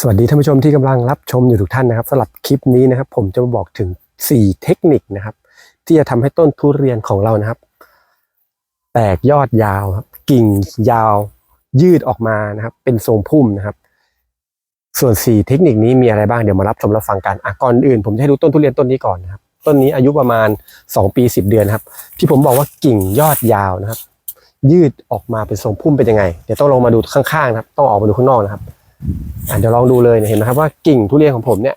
สวัสดีท่านผู้ชมที่กำลังรับชมอยู่ทุกท่านนะครับสำหรับคลิปนี้นะครับ ผมจะมาบอกถึง 4 เทคนิคนะครับ ที่จะทำให้ต้นทุเรียนของเรานะครับ แตกยอดยาวครับกิ่งยาวยืดออกมานะครับ เป็นทรงพุ่มนะครับ ส่วน 4 เทคนิคนี้มีอะไรบ้างเดี๋ยวมารับชมรับฟังกันอะก่อนอื่น ผมจะให้ดูต้นทุเรียนต้นนี้ก่อนนะครับ ต้นนี้อายุประมาณ 2 ปี 10 เดือนครับ ที่ผมบอกว่ากิ่งยอดยาวนะครับ ยืดออกมาเป็นทรงพุ่มเป็นยังไง เดี๋ยวต้องลงมาดูข้างๆนะครับ ต้องออกมาดูข้างนอกนะครับ เดี๋ยวลองดูเลยเห็นไหมครับว่ากิ่งทุเรียนของผมเนี่ย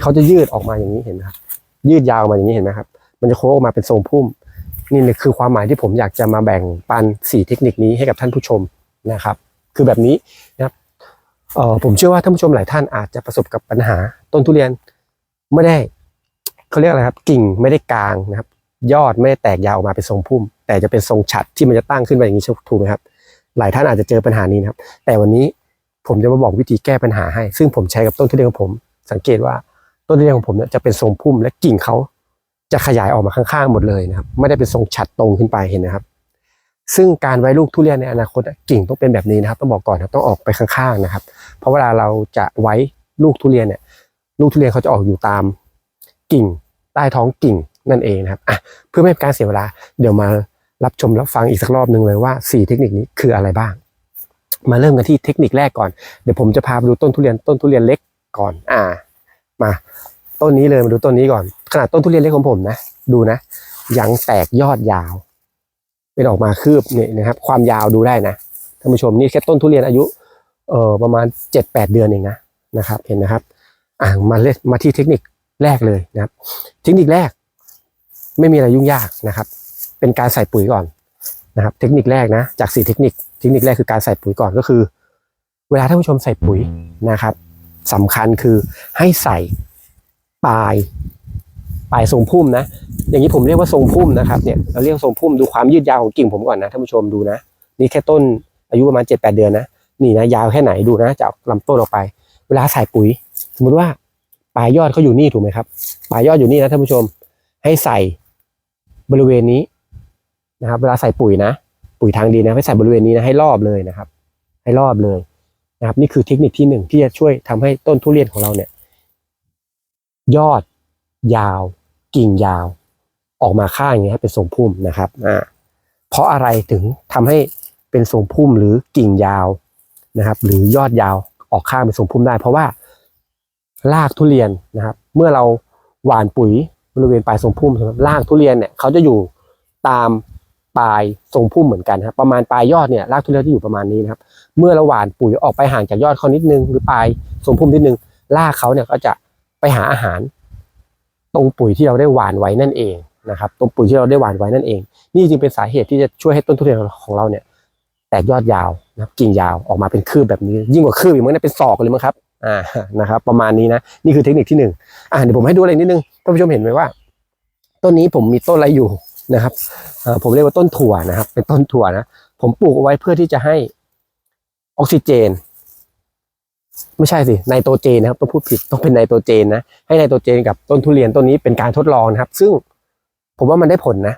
เขาจะยืดออกมาอย่างนี้เห็นไหมครับยืดยาวมาอย่างนี้เห็นไหมครับ มันจะโค้งออกมาเป็นทรงพุ่ม นี่เลยคือความหมายที่ผมอยากจะมาแบ่งปันสี่เทคนิคนี้ให้กับท่านผู้ชมนะครับ คือแบบนี้นะครับเออผมเชื่อว่าท่านผู้ชมหลายท่านอาจจะประสบกับปัญหา ต้นทุเรียนไม่ได้เขาเรียกอะไรครับ กิ่งไม่ได้กลางนะครับ ยอดไม่ได้แตกยาวออกมาเป็นทรงพุ่ม แต่จะเป็นทรงฉัดที่มันจะตั้งขึ้นไปอย่างนี้ถูกไหมครับ หลายท่านอาจจะเจอปัญหานี้นะครับ แต่วันนี้ ผมจะมาบอกวิธีแก้ปัญหาให้ ซึ่งผมใช้กับต้นทุเรียนของผม สังเกตว่าต้นทุเรียนของผมเนี่ยจะเป็นทรงพุ่มและกิ่งเขาจะขยายออกมาข้างๆหมดเลยนะครับ ไม่ได้เป็นทรงฉัดตรงขึ้นไปเห็นนะครับ ซึ่งการไว้ลูกทุเรียนในอนาคตกิ่งต้องเป็นแบบนี้นะครับ ต้องบอกก่อนนะต้องออกไปข้างๆนะครับ เพราะเวลาเราจะไว้ลูกทุเรียนเนี่ย ลูกทุเรียนเขาจะออกอยู่ตามกิ่งใต้ท้องกิ่งนั่นเองนะครับอะเพื่อไม่ให้การเสียเวลา เดี๋ยวมารับชมรับฟังอีกสักรอบหนึ่งเลยว่าสี่เทคนิคนี้คืออะไรบ้าง มาเริ่มกันที่เทคนิคแรกก่อน เดี๋ยวผมจะพาไปดูต้นทุเรียนต้นทุเรียนเล็กก่อน อ่า มาต้นนี้เลยมาดูต้นนี้ก่อน ขนาดต้นทุเรียนเล็กของผมนะ ดูนะ ยังแตกยอดยาว เป็นออกมาคืบเนี่ยนะครับ ความยาวดูได้นะ ท่านผู้ชมนี่แค่ต้นทุเรียนอายุ เอ่อประมาณเจ็ดแปดเดือนเองนะนะครับ เห็นนะครับ อ่ามาเล่นมาที่เทคนิคแรกเลยนะครับ เทคนิคแรก ไม่มีอะไรยุ่งยากนะครับ เป็นการใส่ปุ๋ยก่อน นะครับ เทคนิคแรกนะ จากสี่เทคนิค เทคนิคแรกคือการใส่ปุ๋ยก่อนก็คือ เวลาท่านผู้ชมใส่ปุ๋ยนะครับสำคัญคือให้ใส่ปลายปลายทรงพุ่มนะ อย่างนี้ผมเรียกว่าทรงพุ่มนะครับเนี่ยเราเรียกทรงพุ่มดูความยืดยาวของกิ่งผมก่อนนะท่านผู้ชมดูนะ นี่แค่ต้นอายุประมาณเจ็ดแปดเดือนนะนี่นะยาวแค่ไหนดูนะจากลำต้นออกไป เวลาใส่ปุ๋ย สมมติว่าปลายยอดเขาอยู่นี่ถูกไหมครับปลายยอดอยู่นี่นะท่านผู้ชม ให้ใส่บริเวณนี้ นะครับ เวลาใส่ปุ๋ยนะ ปุ๋ยทางดินนะให้ใส่บริเวณนี้นะให้รอบเลยนะครับ ให้รอบเลยนะครับ นี่คือเทคนิคที่หนึ่งที่จะช่วยทำให้ต้นทุเรียนของเราเนี่ย ยอด ยาว กิ่งยาว ออกมาข้างอย่างเงี้ยให้เป็นทรงพุ่มนะครับอ่าเพราะอะไรถึงทำให้เป็นทรงพุ่มหรือกิ่งยาวนะครับ หรือยอดยาวออกข้างเป็นทรงพุ่มได้ เพราะว่ารากทุเรียนนะครับ เมื่อเราหว่านปุ๋ยบริเวณปลายทรงพุ่มใช่ไหมรากทุเรียนเนี่ยเขาจะอยู่ตาม ปลายทรงพุ่มเหมือนกันครับประมาณปลายยอดเนี่ยรากทุเรียนที่อยู่ประมาณนี้นะครับเมื่อเราหว่านปุ๋ยออกไปห่างจากยอดเขานิดนึง หรือปลายทรงพุ่มนิดนึงรากเขาเนี่ยก็จะไปหาอาหาร ตรงปุ๋ยที่เราได้หว่านไว้นั่นเองนะครับตรงปุ๋ยที่เราได้หว่านไว้นั่นเอง นี่จึงเป็นสาเหตุที่จะช่วยให้ต้นทุเรียนของเราเนี่ย แตกยอดยาวนะครับกิ่งยาวออกมาเป็นคืบแบบนี้ ยิ่งกว่าคืบอีกมั้งเนี่ยเป็นศอกเลยมั้งครับอ่านะครับ ประมาณนี้นะนี่คือเทคนิคที่หนึ่งอ่าเดี๋ยวผมให้ดูอะไรนิดนึงท่านผู้ชมเห็นไหมว่า ต้นนี้ผมมีต้นอะไรอยู่ นะครับผมเรียกว่าต้นถั่วนะครับ เป็นต้นถั่วนะผมปลูกเอาไว้เพื่อที่จะให้ออกซิเจน ไม่ใช่สิไนโตรเจนนะครับต้องพูดผิดต้องเป็นไนโตรเจนนะให้ไนโตรเจนกับต้นทุเรียนต้นนี้เป็นการทดลองนะครับ ซึ่งผมว่ามันได้ผลนะ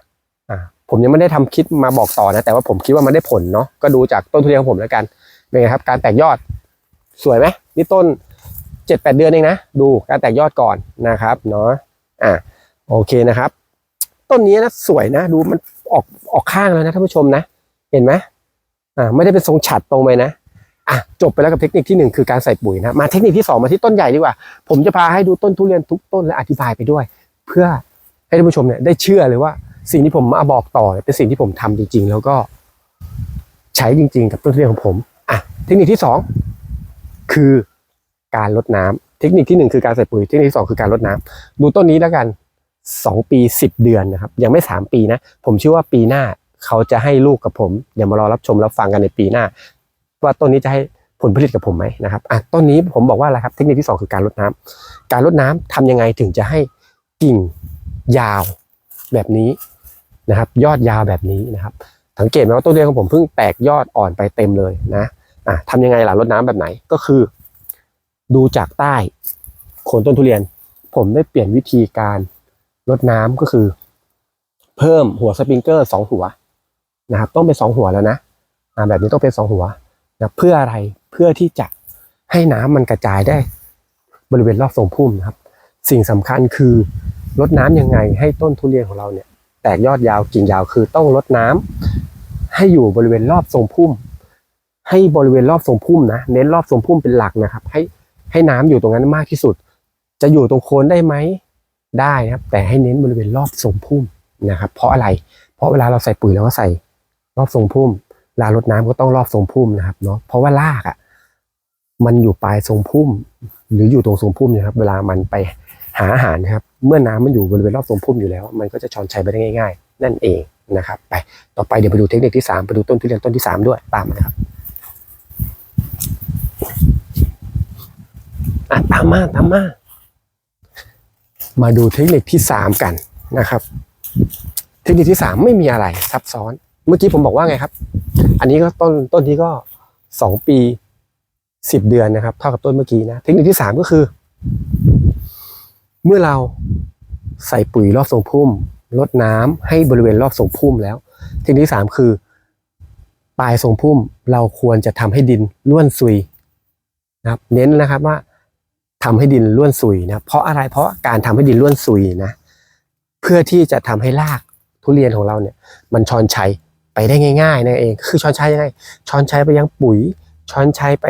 อ่าผมยังไม่ได้ทำคลิปมาบอกต่อนะ แต่ว่าผมคิดว่ามันได้ผลเนาะก็ดูจากต้นทุเรียนของผมแล้วกันเป็นไงครับ การแตกยอดสวยไหมนี่ต้นเจ็ดแปดเดือนเองนะ ดูการแตกยอดก่อนนะครับเนาะอ่าโอเคนะครับ ต้นนี้นะสวยนะ ดูมันออกออกข้างแล้วนะท่านผู้ชมนะ เห็นไหมอ่าไม่ได้เป็นทรงฉัดตรงไปนะอะจบไปแล้วกับเทคนิคที่หนึ่งคือการใส่ปุ๋ยนะมาเทคนิคที่สองมาที่ต้นใหญ่ดีกว่า ผมจะพาให้ดูต้นทุเรียนทุกต้นและอธิบายไปด้วย เพื่อให้ท่านผู้ชมเนี่ยได้เชื่อเลยว่า สิ่งที่ผมมาบอกต่อเนี่ยเป็นสิ่งที่ผมทำจริง ๆ แล้วก็ใช้จริง ๆ กับต้นทุเรียนของผมอะเทคนิคที่สองคือการลดน้ำเทคนิคที่หนึ่งคือการใส่ปุ๋ยเทคนิคที่สองคือการลดน้ำดูต้นนี้แล้วกัน สองปีสิบเดือนนะครับ ยังไม่สามปีนะ ผมเชื่อว่าปีหน้าเขาจะให้ลูกกับผม เดี๋ยวมารอรับชมรับฟังกันในปีหน้า ว่าต้นนี้จะให้ผลผลิตกับผมไหมนะครับอะต้นนี้ผมบอกว่าอะไรครับ เทคนิคที่สองคือการลดน้ำการลดน้ำทำยังไงถึงจะให้กิ่งยาวแบบนี้นะครับ ยอดยาวแบบนี้นะครับ สังเกตไหมว่าต้นเรียนของผมเพิ่งแตกยอดอ่อนไปเต็มเลยนะอะทำยังไงล่ะรดน้ำแบบไหนก็คือ ดูจากใต้โคนต้นทุเรียน ผมได้เปลี่ยนวิธีการ รดน้ำก็คือ เพิ่มหัวสปริงเกอร์สองหัวนะครับต้องเป็นสองหัวแล้วนะแบบนี้ต้องเป็นสองหัวนะเพื่ออะไรเพื่อที่จะให้น้ำมันกระจายได้บริเวณรอบทรงพุ่มนะครับ สิ่งสำคัญคือลดน้ำยังไงให้ต้นทุเรียนของเราเนี่ย แตกยอดยาวกิ่งยาวคือต้องลดน้ำให้อยู่บริเวณรอบทรงพุ่ม ให้บริเวณรอบทรงพุ่มนะเน้นรอบทรงพุ่มเป็นหลักนะครับ ให้ให้น้ำอยู่ตรงนั้นมากที่สุด จะอยู่ตรงโคนได้ไหม ได้นะครับ แต่ให้เน้นบริเวณรอบทรงพุ่มนะครับ เพราะอะไร เพราะเวลาเราใส่ปุ๋ยเราก็ใส่รอบทรงพุ่มเวลารดน้ำก็ต้องรอบทรงพุ่มนะครับเนาะเพราะว่ารากอะมันอยู่ปลายทรงพุ่ม หรืออยู่ตรงทรงพุ่มนะครับ เวลามันไปหาอาหารนะครับ เมื่อน้ำมันอยู่บริเวณรอบทรงพุ่มอยู่แล้ว มันก็จะชอนชัยไปได้ง่าย ๆ นั่นเองนะครับ ไปต่อไปเดี๋ยวไปดูเทคนิคที่สามไปดูต้นทุเรียนต้นที่สามด้วยตามมานะครับอะตามมาตามมา มาดูเทคนิคที่สามกันนะครับ เทคนิคที่สามไม่มีอะไรซับซ้อน เมื่อกี้ผมบอกว่าไงครับ อันนี้ก็ต้นต้นที่ก็สองปีสิบเดือนนะครับ เท่ากับต้นเมื่อกี้นะ เทคนิคที่สามก็คือ เมื่อเราใส่ปุ๋ยรอบทรงพุ่มลดน้ำให้บริเวณรอบทรงพุ่มแล้ว เทคนิคที่สามคือปลายทรงพุ่มเราควรจะทำให้ดินร่วนซุยนะครับ เน้นนะครับว่า ทำให้ดินร่วนซุยนะเพราะอะไรเพราะการทำให้ดินร่วนซุยนะเพื่อที่จะทำให้รากทุเรียนของเราเนี่ย มันช้อนชัยไปได้ง่ายๆนั่นเอง คือช้อนชัยยังไงช้อนชัยไปยังปุ๋ย ช้อนชัยไป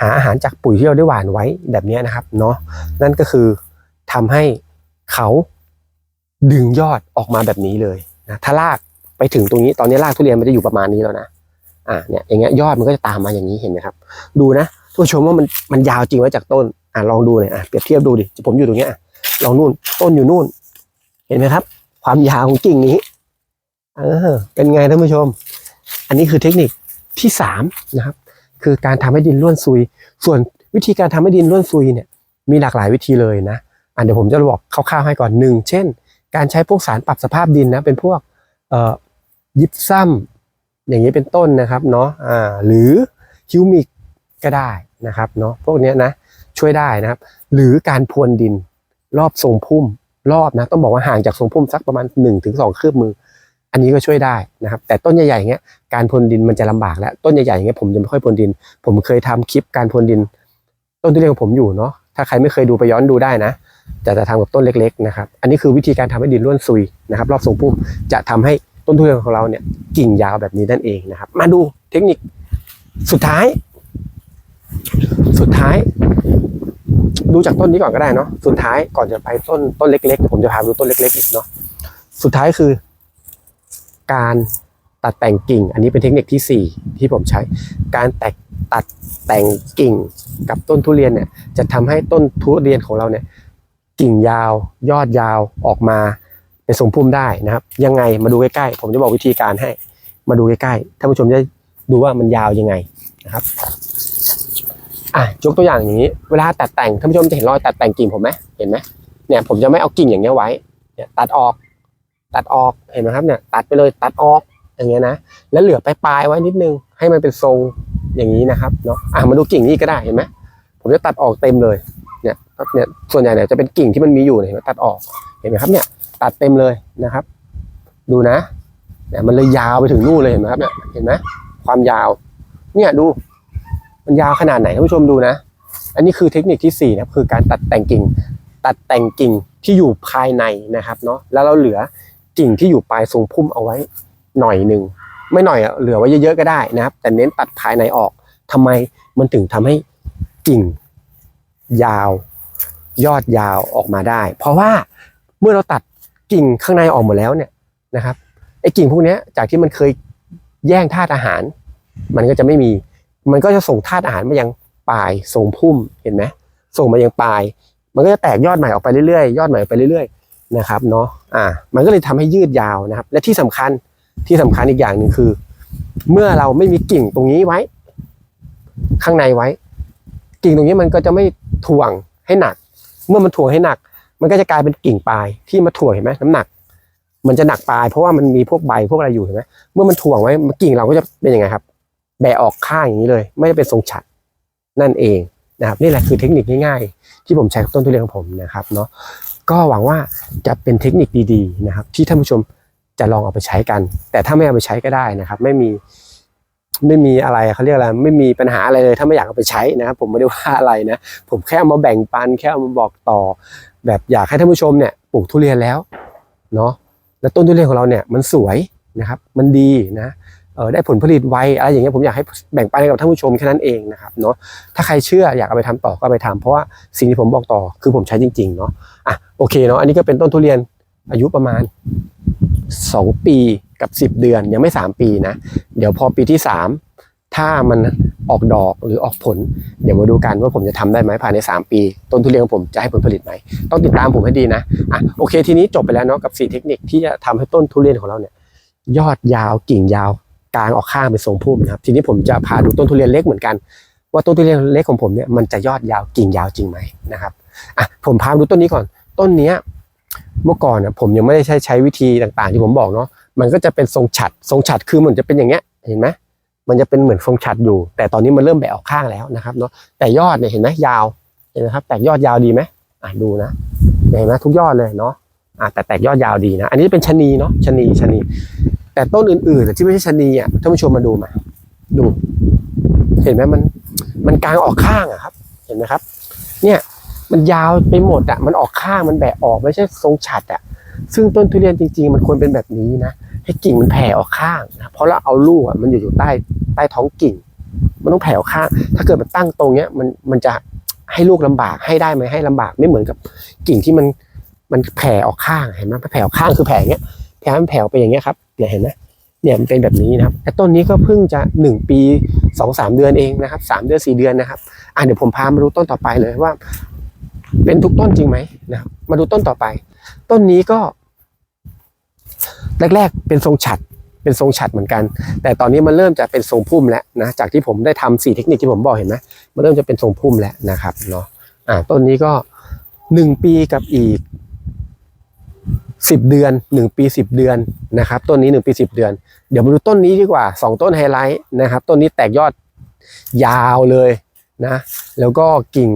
หาอาหารจากปุ๋ยที่เราได้หว่านไว้แบบนี้นะครับเนาะนั่นก็คือทำให้เขาดึงยอดออกมาแบบนี้เลยนะถ้ารากไปถึงตรงนี้ตอนนี้รากทุเรียนมันจะอยู่ประมาณนี้แล้วนะอ่าเนี่ยอย่างเงี้ยยอดมันก็จะตามมาอย่างนี้เห็นไหมครับ ดูนะทุกชมว่ามันมันยาวจริงไว้จากต้น อ่าลองดูเลยอะเปรียบเทียบดูดิผมอยู่ตรงเนี้ยลองนู่นต้นอยู่นู่น เห็นไหมครับ ความยาวของกิ่งนี้เออเป็นไงท่านผู้ชม อันนี้คือเทคนิคที่สามนะครับ คือการทำให้ดินร่วนซุย ส่วนวิธีการทำให้ดินร่วนซุยเนี่ยมีหลากหลายวิธีเลยนะอะเดี๋ยวผมจะบอกคร่าวๆให้ก่อนหนึ่งเช่น การใช้พวกสารปรับสภาพดินนะเป็นพวกเอ่อยิปซัมอย่างนี้เป็นต้นนะครับเนาะอ่าหรือฮิวมิกก็ได้นะครับเนาะพวกเนี้ยนะ ช่วยได้นะครับ หรือการพรวนดินรอบทรงพุ่มรอบนะต้องบอกว่าห่างจากทรงพุ่มสักประมาณ1นถึงสองคืบมือ อันนี้ก็ช่วยได้นะครับ แต่ต้นใหญ่ๆอย่างเงี้ยการพรวนดินมันจะลำบากแล้วต้นใหญ่ๆอย่างเงี้ยผมจะไม่ค่อยพรวนดิน ผมเคยทำคลิปการพรวนดิน ต้นทุเรียนของผมอยู่เนาะถ้าใครไม่เคยดูไปย้อนดูได้นะจะจะทำกับต้นเล็กๆนะครับ อันนี้คือวิธีการทำให้ดินร่วนซุยนะครับ รอบทรงพุ่มจะทำให้ต้นทุเรียนของเราเนี่ยกิ่งยาวแบบนี้นั่นเองนะครับ มาดูเทคนิคสุดท้าย สุดท้าย ดูจากต้นนี้ก่อนก็ได้เนาะสุดท้ายก่อนจะไปต้นต้นเล็ก ๆ ผมจะพาไปดูต้นเล็ก ๆ อีกเนาะสุดท้ายคือ การตัดแต่งกิ่ง อันนี้เป็นเทคนิคที่สี่ที่ผมใช้ การแตกตัดแต่งกิ่งกับต้นทุเรียนเนี่ย จะทำให้ต้นทุเรียนของเราเนี่ย กิ่งยาว ยอดยาวออกมาเป็นทรงพุ่มได้นะครับ ยังไงมาดูใกล้ๆผมจะบอกวิธีการให้ มาดูใกล้ๆท่านผู้ชมจะดูว่ามันยาวยังไงนะครับ อะยกตัวอย่างอย่างนี้ เวลาตัดแต่งท่านผู้ชมจะเห็นรอยตัดแต่งกิ่งผมไหมเห็นไหมเนี่ยผมจะไม่เอากิ่งอย่างเงี้ยไว้เนี่ยตัดออก ตัดออกเห็นไหมครับเนี่ยตัดไปเลยตัดออกอย่างเงี้ยนะแล้วเหลือปลายๆไว้นิดนึงให้มันเป็นทรงอย่างนี้นะครับเนาะอะมาดูกิ่งนี้ก็ได้เห็นไหมผมจะตัดออกเต็มเลยเนี่ยครับเนี่ยส่วนใหญ่เนี่ยจะเป็นกิ่งที่มันมีอยู่เนี่ยเห็นไหมตัดออกเห็นไหมครับเนี่ยตัดเต็มเลยนะครับ ดูนะเนี่ยมันเลยยาวไปถึงนู่นเลยเห็นไหมครับเนี่ยเห็นไหมความยาว เนี่ยดู มันยาวขนาดไหนท่านผู้ชมดูนะ อันนี้คือเทคนิคที่สี่นะครับคือการตัดแต่งกิ่ง ตัดแต่งกิ่งที่อยู่ภายในนะครับเนาะแล้วเราเหลือกิ่งที่อยู่ปลายทรงพุ่มเอาไว้หน่อยหนึ่งไม่หน่อยอะเหลือไว้เยอะๆก็ได้นะครับ แต่เน้นตัดภายในออกทำไมมันถึงทำให้กิ่งยาว ยอดยาวออกมาได้ เพราะว่าเมื่อเราตัดกิ่งข้างในออกหมดแล้วเนี่ยนะครับไอ้กิ่งพวกนี้จากที่มันเคยแย่งธาตุอาหาร มันก็จะไม่มี มันก็จะส่งธาตุอาหารมายังปลายทรงพุ่มเห็นไหมส่งมายังปลาย มันก็จะแตกยอดใหม่ออกไปเรื่อยๆ ยอดใหม่ออกไปเรื่อยๆนะครับเนาะอ่ามันก็เลยทำให้ยืดยาวนะครับ และที่สำคัญที่สำคัญอีกอย่างหนึ่งคือ เมื่อเราไม่มีกิ่งตรงนี้ไว้ ข้างในไว้ กิ่งตรงนี้มันก็จะไม่ถ่วงให้หนัก เมื่อมันถ่วงให้หนัก มันก็จะกลายเป็นกิ่งปลายที่มาถ่วงเห็นไหมน้ำหนัก มันจะหนักปลายเพราะว่ามันมีพวกใบพวกอะไรอยู่เห็นไหมเมื่อมันถ่วงไว้กิ่งเราก็จะเป็นยังไงครับ แบะออกข้างอย่างนี้เลย ไม่ได้เป็นทรงฉัดนั่นเองนะครับ นี่แหละคือเทคนิคง่ายๆ ที่ผมใช้กับต้นทุเรียนของผมนะครับเนาะก็หวังว่าจะเป็นเทคนิคดีๆนะครับ ที่ท่านผู้ชมจะลองเอาไปใช้กัน แต่ถ้าไม่เอาไปใช้ก็ได้นะครับ ไม่มีไม่มีอะไรเขาเรียกอะไรไม่มีปัญหาอะไรเลย ถ้าไม่อยากเอาไปใช้นะครับ ผมไม่ได้ว่าอะไรนะ ผมแค่เอามาแบ่งปัน แค่เอามาบอกต่อ แบบอยากให้ท่านผู้ชมเนี่ยปลูกทุเรียนแล้วเนาะแล้วต้นทุเรียนของเราเนี่ยมันสวยนะครับ มันดีนะ ได้ผลผลิตไวอะไรอย่างเงี้ยผมอยากให้แบ่งปันให้กับท่านผู้ชมแค่นั้นเองนะครับเนาะถ้าใครเชื่ออยากเอาไปทำต่อก็ไปทำเพราะว่าสิ่งที่ผมบอกต่อคือผมใช้จริงๆเนาะอะโอเคเนาะอันนี้ก็เป็นต้นทุเรียนอายุประมาณ 2 ปีกับ 10 เดือนยังไม่ 3 ปีนะ เดี๋ยวพอปีที่ 3 ถ้ามันออกดอกหรือออกผล เดี๋ยวมาดูกันว่าผมจะทำได้ไหมภายใน 3 ปี ต้นทุเรียนของผมจะให้ผลผลิตไหมต้องติดตามผมให้ดีนะอะโอเคทีนี้จบไปแล้วเนาะกับ 4 เทคนิคที่จะทำให้ต้นทุเรียนของเราเนี่ยยอดยาวกิ่งยาว กลางออกข้างเป็นทรงพุ่มนะครับ ทีนี้ผมจะพาดูต้นทุเรียนเล็กเหมือนกัน ว่าต้นทุเรียนเล็กของผมเนี่ยมันจะยอดยาวกิ่งยาวจริงไหมนะครับอะผมพาดูต้นนี้ก่อนต้นเนี้ยเมื่อก่อนน่ะผมยังไม่ได้ใช้ใช้วิธีต่างๆ ที่ผมบอกเนาะมันก็จะเป็นทรงฉัดทรงฉัดคือมันจะเป็นอย่างเงี้ยเห็นไหมมันจะเป็นเหมือนทรงฉัดอยู่ แต่ตอนนี้มันเริ่มแบะออกข้างแล้วนะครับเนาะแต่ยอดเนี่ยเห็นไหมยาวเห็นไหมครับแตกยอดยาวดีไหมอะดูนะเห็นไหมทุกยอดเลยเนาะอะแต่แตกยอดยาวดีนะ อันนี้เป็นชะนีเนาะชะนีชะนี แต่ต้นอื่นๆที่ไม่ใช่ชะนีอะท่านผู้ชมมาดูมา ดู เห็นไหมมัน มันกลางออกข้างอะครับ เห็นไหมครับ เนี่ย มันยาวไปหมดอะ มันออกข้างมันแบะออกไม่ใช่ทรงฉัดอะ ซึ่งต้นทุเรียนจริง ๆ มันควรเป็นแบบนี้นะให้กิ่งมันแผ่ออกข้างนะเพราะเราเอาลูกอะมันอยู่อยู่ใต้ใต้ท้องกิ่ง มันต้องแผ่ออกข้าง ถ้าเกิดมันตั้งตรงเนี้ยมันมันจะให้ลูกลำบากให้ได้ไหมให้ลำบากไม่เหมือนกับกิ่งที่มันมันแผ่ออกข้างเห็นไหมแผ่ออกข้างคือแผ่เงี้ย แผ่ให้มันแผ่ออกไปอย่างเงี้ยครับเนี่ยเห็นไหมเนี่ยมันเป็นแบบนี้นะครับแต่ต้นนี้ก็เพิ่งจะหนึ่งปีสองสามเดือนเองนะครับสามเดือนสี่เดือนนะครับอะเดี๋ยวผมพามาดูต้นต่อไปเลยว่า เป็นทุกต้นจริงไหมนะครับมาดูต้นต่อไป ต้นนี้ก็ แรกๆเป็นทรงฉัดเป็นทรงฉัดเหมือนกัน แต่ตอนนี้มันเริ่มจะเป็นทรงพุ่มแล้วนะจากที่ผมได้ทำสี่เทคนิคที่ผมบอกเห็นไหมมันเริ่มจะเป็นทรงพุ่มแล้วนะครับเนาะอ่าต้นนี้ก็หนึ่งปีกับอีก สิบเดือนหนึ่งปีสิบเดือนนะครับต้นนี้หนึ่งปีสิบเดือน เดี๋ยวมาดูต้นนี้ดีกว่าสองต้นไฮไลท์นะครับต้นนี้แตกยอดยาวเลยนะแล้วก็กิ่ง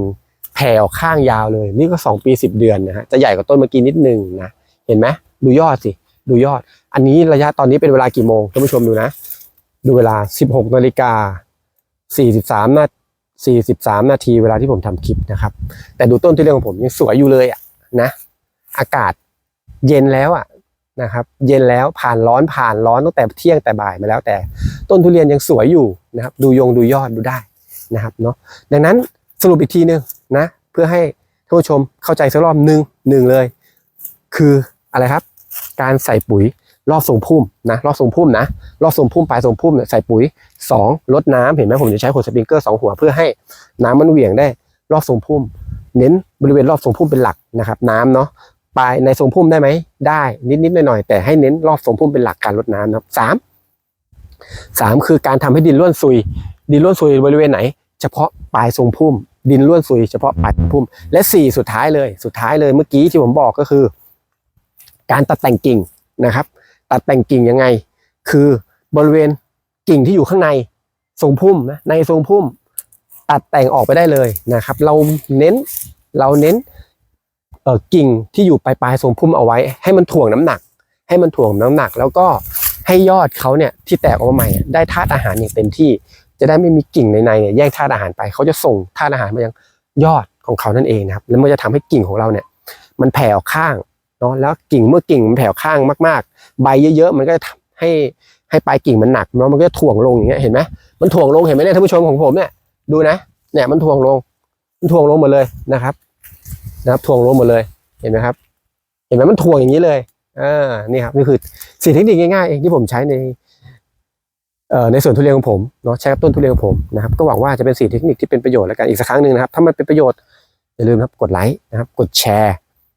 แผ่ออกข้างยาวเลย นี่ก็สองปีสิบเดือนนะฮะจะใหญ่กว่าต้นเมื่อกี้นิดนึงนะเห็นไหมดูยอดสิดูยอด อันนี้ระยะตอนนี้เป็นเวลากี่โมงท่านผู้ชมดูนะ ดูเวลา 16นาฬิกา43นา43 นาทีเวลาที่ผมทำคลิปนะครับ แต่ดูต้นทุเรียนของผมยังสวยอยู่เลยอะนะ อากาศ เย็นแล้วอะนะครับเย็นแล้วผ่านร้อนผ่านร้อนตั้งแต่เที่ยงแต่บ่ายมาแล้วแต่ ต้นทุเรียนยังสวยอยู่นะครับดูยงดูยอดดูได้นะครับเนาะดังนั้นสรุปอีกทีหนึ่งนะเพื่อให้ท่านผู้ชมเข้าใจสักรอบหนึ่งหนึ่งเลย คืออะไรครับ การใส่ปุ๋ยรอบทรงพุ่มนะรอบทรงพุ่มนะรอบทรงพุ่มปลายทรงพุ่มเนี่ยใส่ปุ๋ยสองลดน้ำเห็นไหมผมจะใช้หัวสปริงเกอร์สองหัวเพื่อให้น้ำมันเหวี่ยงได้รอบทรงพุ่ม เน้นบริเวณรอบทรงพุ่มเป็นหลักนะครับน้ำเนาะ ปลายในทรงพุ่มได้ไหมได้นิดนิดหน่อยหน่อยๆแต่ให้เน้นรอบทรงพุ่มเป็นหลักการลดน้ำนะครับสามสามคือการทำให้ดินร่วนซุย ดินร่วนซุยบริเวณไหน เฉพาะปลายทรงพุ่ม ดินร่วนซุยเฉพาะปลายทรงพุ่ม และสี่สุดท้ายเลย สุดท้ายเลยเมื่อกี้ที่ผมบอกก็คือ การตัดแต่งกิ่งนะครับ ตัดแต่งกิ่งยังไง คือบริเวณกิ่งที่อยู่ข้างในทรงพุ่มนะในทรงพุ่ม ตัดแต่งออกไปได้เลยนะครับ เราเน้นเราเน้น กิ่งที่อยู่ปลายปลายๆทรงพุ่มเอาไว้ ให้มันถ่วงน้ำหนัก ให้มันถ่วงน้ำหนัก แล้วก็ให้ยอดเขาเนี่ยที่แตกออกมาใหม่ได้ธาตุอาหารอย่างเต็มที่ จะได้ไม่มีกิ่งในในเนี่ยแย่งธาตุอาหารไปเขาจะส่งธาตุอาหารมายังยอดของเขานั่นเองนะครับแล้วมันจะทำให้กิ่งของเราเนี่ย มันแผ่ออกข้างเนาะแล้วกิ่งเมื่อกิ่งมันแผ่ข้างมากๆ ใบเยอะๆ มันก็จะทำให้ให้ปลายกิ่งมันหนักเนาะมันก็จะถ่วงลงอย่างเงี้ยเห็นไหมมันถ่วงลงเห็นไหมเนี่ยท่านผู้ชมของผมเนี่ยดูนะเนี่ยมันถ่วงลงมันถ่วงลงหมดเลยนะครับ นะครับถ่วงลงหมดเลยเห็นไหมครับ เห็นไหมมันถ่วงอย่างนี้เลยอ่านี่ครับนี่คือสิ่เทคนิคง่ายๆเองที่ผมใช้ในเอ่อในส่วนทุเรียนของผมเนาะใช้กับต้นทุเรียนของผมนะครับก็หวังว่าจะเป็นสิ่เทคนิคที่เป็นประโยชน์แล้วกันอีกสักครั้งหนึ่งนะครับ ถ้ามันเป็นประโยชน์อย่าลืมนะครับกดไลค์นะครับกดแชร์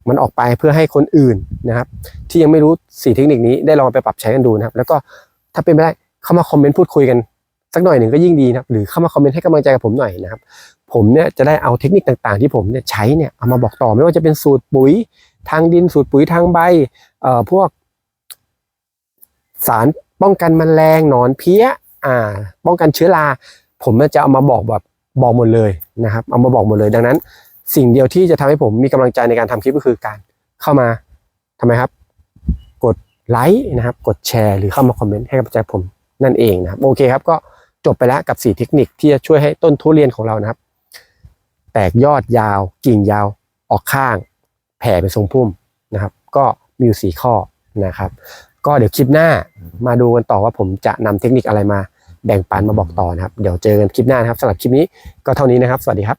มันออกไปเพื่อให้คนอื่นนะครับ ที่ยังไม่รู้สี่เทคนิคนี้ได้ลองไปปรับใช้กันดูนะครับ แล้วก็ถ้าเป็นไปได้เข้ามาคอมเมนต์พูดคุยกันสักหน่อยหนึ่งก็ยิ่งดีนะครับหรือเข้ามาคอมเมนต์ให้กำลังใจกับผมหน่อยนะครับ ผมเนี่ยจะได้เอาเทคนิคต่างๆ ที่ผมเนี่ยใช้เนี่ยเอามาบอกต่อไม่ว่าจะเป็นสูตรปุ๋ยทางดินสูตรปุ๋ยทางใบเอ่อพวก สารป้องกันแมลงหนอนเพี้ยอ่า ป้องกันเชื้อรา ผมจะเอามาบอกแบบบอกหมดเลยนะครับ เอามาบอกหมดเลย ดังนั้น สิ่งเดียวที่จะทำให้ผมมีกำลังใจในการทำคลิปก็คือการเข้ามาทำไมครับ กดไลค์นะครับ กดแชร์ หรือเข้ามาคอมเมนต์ให้กำลังใจผมนั่นเองนะครับ โอเคครับก็จบไปแล้วกับ 4 เทคนิคที่จะช่วยให้ต้นทุเรียนของเรานะครับ แตกยอดยาว กิ่งยาวออกข้าง แผ่เป็นทรงพุ่มนะครับ ก็มีอยู่สี่ข้อนะครับ ก็เดี๋ยวคลิปหน้ามาดูกันต่อว่าผมจะนำเทคนิคอะไรมาแบ่งปันมาบอกต่อนะครับ เดี๋ยวเจอกันคลิปหน้านะครับสำหรับคลิปนี้ก็เท่านี้นะครับ สวัสดีครับ